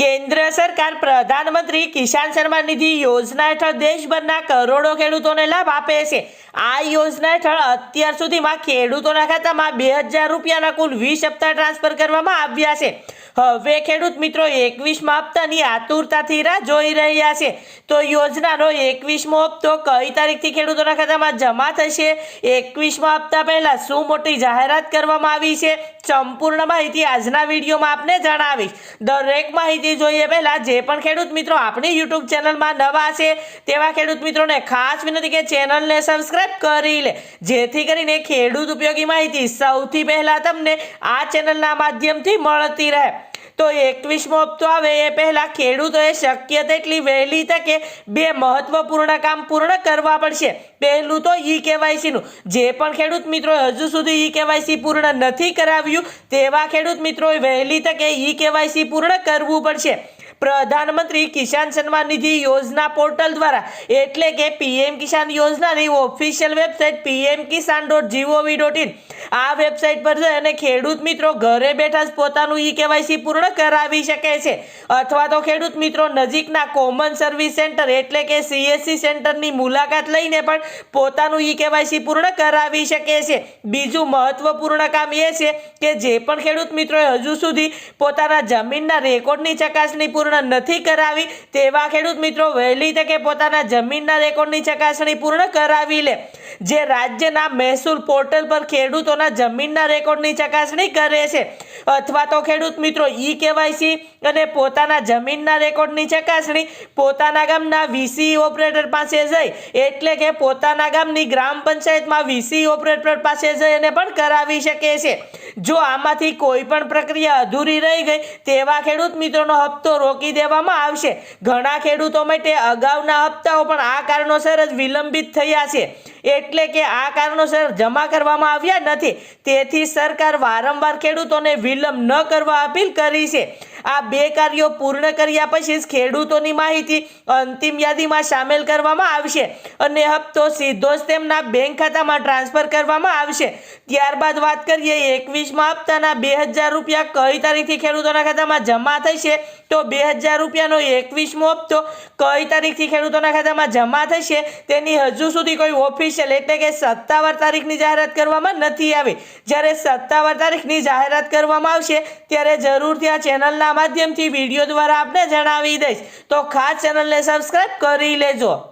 કેન્દ્ર સરકાર પ્રધાનમંત્રી કિસાન સન્માન નિધિ યોજના હેઠળ દેશભરના કરોડો ખેડૂતોને લાભ આપે છે. આ યોજના હેઠળ અત્યાર સુધીમાં ખેડૂતોના ખાતામાં બે હજાર રૂપિયાના કુલ વીસ હપ્તા ટ્રાન્સફર કરવામાં આવ્યા છે. હવે ખેડૂત મિત્રો એકવીસમા હપ્તાની આતુરતાથી રાહ જોઈ રહ્યા છે. તો યોજનાનો એકવીસમો હપ્તો કઈ તારીખથી ખેડૂતોના ખાતામાં જમા થશે? એકવીસમા હપ્તા પહેલાં શું મોટી જાહેરાત કરવામાં આવી છે? સંપૂર્ણ માહિતી આજના વિડીયોમાં આપને જણાવીશ. દરેક માહિતી જોઈએ. પહેલાં જે પણ ખેડૂત મિત્રો આપણી યુટ્યુબ ચેનલમાં નવા છે, તેવા ખેડૂત મિત્રોને ખાસ વિનંતી કે ચેનલને સબસ્ક્રાઈબ કરી લે. જેથી કરીને ખેડૂત ઉપયોગી માહિતી સૌથી પહેલાં તમને આ ચેનલના માધ્યમથી મળતી રહે. તો એકવીસમો હપ્તો આવે એ પહેલાં ખેડૂતોએ શક્ય તેટલી વહેલી તકે બે મહત્વપૂર્ણ કામ પૂર્ણ કરવા પડશે. પહેલું તો ઈ કેવાયસીનું જે પણ ખેડૂત મિત્રો હજુ સુધી ઈ કેવાયસી પૂર્ણ નથી કરાવ્યું, તેવા ખેડૂત મિત્રોએ વહેલી તકે ઈ કેવાયસી પૂર્ણ કરવું પડશે. પ્રધાનમંત્રી કિસાન સન્માન નિધિ યોજના પોર્ટલ દ્વારા. એટલે કે પીએમ કિસાન યોજનાની official website PM Kisan dot GOV dot in. આ વેબસાઇટ પર જઈ અને ખેડૂત મિત્રો ઘરે બેઠા જ પોતાનું ઈ કેવાયસી પૂર્ણ કરાવી શકે છે. અથવા તો ખેડૂત મિત્રો નજીકના કોમન સર્વિસ સેન્ટર એટલે કે સીએસસી સેન્ટરની મુલાકાત લઈને પણ પોતાનું ઈ કેવાયસી પૂર્ણ કરાવી શકે છે. બીજું મહત્વપૂર્ણ કામ એ છે કે જે પણ ખેડૂત મિત્રોએ હજુ સુધી પોતાના જમીનના રેકોર્ડની ચકાસણી પૂર્ણ નથી કરાવી, તેવા ખેડૂત મિત્રો વહેલી તકે પોતાના જમીનના રેકોર્ડની ચકાસણી પૂર્ણ કરાવી લે. જે રાજ્યના મહેસૂલ પોર્ટલ પર ખેડૂતોના જમીનના રેકોર્ડની ચકાસણી કરે છે. અથવા તો ખેડૂત મિત્રો, ઈ કેવાયસી અને પોતાના જમીનના રેકોર્ડની ચકાસણી પોતાના ગામના વીસી ઓપરેટર પાસે જઈ, એટલે કે પોતાના ગામની ગ્રામ પંચાયતમાં વીસી ઓપરેટર પાસે જઈ અને પણ કરાવી શકે છે. જો આમાંથી કોઈ પણ પ્રક્રિયા અધૂરી રહી ગઈ તેવા ખેડૂત મિત્રોનો હપ્તો રોકી દેવામાં આવશે. ઘણા ખેડૂતો માટે અગાઉના હપ્તાઓ પણ આ કારણોસર જ વિલંબિત થયા છે. એટલે કે આ કારણોસર જમા કરવામાં આવ્યા નથી. તેથી સરકાર વારંવાર ખેડૂતોને વિલંબ ન કરવા અપીલ કરી છે. આ બે કાર્યો પૂર્ણ કર્યા પછી જ ખેડૂતોની માહિતી અંતિમ યાદીમાં સામેલ કરવામાં આવશે. અને હપ્તો સીધો જ તેમના બેંક ખાતામાં ટ્રાન્સફર કરવામાં આવશે. ત્યારબાદ વાત કરીએ, એકવીસમાં હપ્તાના બે હજાર રૂપિયા કઈ તારીખથી ખેડૂતોના ખાતામાં જમા થશે? તો બે હજાર રૂપિયાનો એકવીસમો હપ્તો કઈ તારીખથી ખેડૂતોના ખાતામાં જમા થશે? તેની હજુ સુધી કોઈ ઓફિશિયલ એટલે કે સત્તાવાર તારીખની જાહેરાત કરવામાં નથી આવી. જ્યારે સત્તાવાર તારીખની જાહેરાત કરવામાં આવશે, ત્યારે જરૂરથી આ ચેનલના માધ્યમથી વીડિયો દ્વારા આપને જણાવી દઈશ. તો ખાસ ચેનલને સબસ્ક્રાઈબ કરી લેજો.